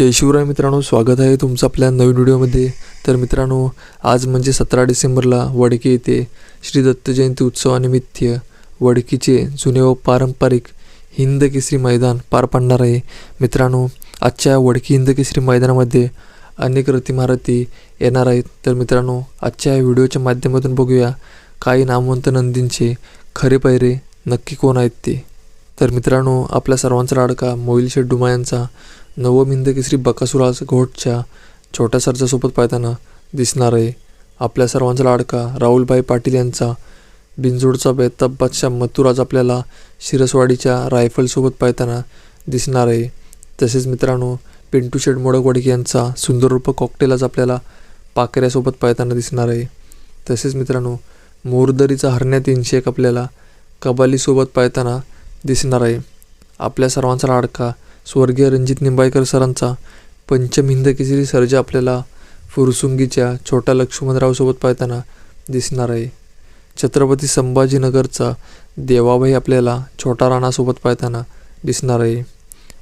जय शिवराय मित्रांनो स्वागत आहे तुमचं आपल्या नवीन व्हिडिओमध्ये. तर मित्रांनो आज म्हणजे सतरा डिसेंबरला वडकी येथे श्री दत्त जयंती उत्सवानिमित्त वडकीचे जुने व पारंपरिक हिंद केसरी मैदान पार पाडणार आहे. मित्रांनो आजच्या वडकी हिंद केसरी मैदानामध्ये अनेक रतिमारती येणार आहेत. तर मित्रांनो आजच्या या व्हिडिओच्या माध्यमातून बघूया काही नामवंत नंदींचे खरे पैरे नक्की कोण आहेत ते. तर मित्रांनो आपल्या सर्वांचा लाडका मोहिल शेड्डुमा यांचा नवमिंद केसरी बकासुर घोटच्या छोट्या सरजासोबत पाहताना दिसणार आहे. आपल्या सर्वांचा लाडका राहुलभाई पाटील यांचा बिंजोडचा बेताब बादशाह मथुर आज आपल्याला शिरसवाडीच्या रायफलसोबत पाहताना दिसणार आहे. तसेच मित्रांनो पिंटू शेड मोडकवाडकी यांचा सुंदर रूप कॉकटेल आज आपल्याला पाकऱ्यासोबत पाहताना दिसणार आहे. तसेच मित्रांनो मोरदरीचा हरण्या तीनशे एक आपल्याला कबालीसोबत पाहताना दिसणार आहे. आपल्या सर्वांचा लाडका स्वर्गीय रणजित निंबाळकर सरांचा. पंचम हिंद केसरी सर्ज आपल्याला फुरसुंगीच्या छोट्या लक्ष्मणरावसोबत पाहताना दिसणार आहे. छत्रपती संभाजीनगरचा देवाबाई आपल्याला छोटा राणासोबत पाहताना दिसणार आहे.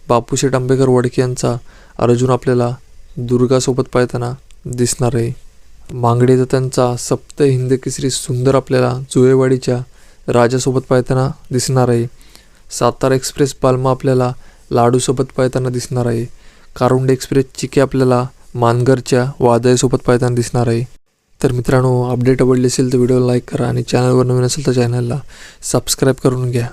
बापूशेठ आंबेकर वडके यांचा अर्जुन आपल्याला दुर्गासोबत पाहताना दिसणार आहे. मांगडे दत्तांचा सप्त हिंद केसरी सुंदर आपल्याला जुळेवाडीच्या राजासोबत पाहताना दिसणार आहे. सातारा एक्सप्रेस पालमा आपल्याला लाडूसोबत पाहताना दिसणार आहे. कारुंड एक्सप्रेस चिके आपल्याला मानगरच्या वादळीसोबत पाहताना दिसणार आहे. तर मित्रांनो अपडेट आवडली असेल तर व्हिडिओला लाईक करा आणि चॅनलवर नवीन असेल तर चॅनलला सबस्क्राईब करून घ्या.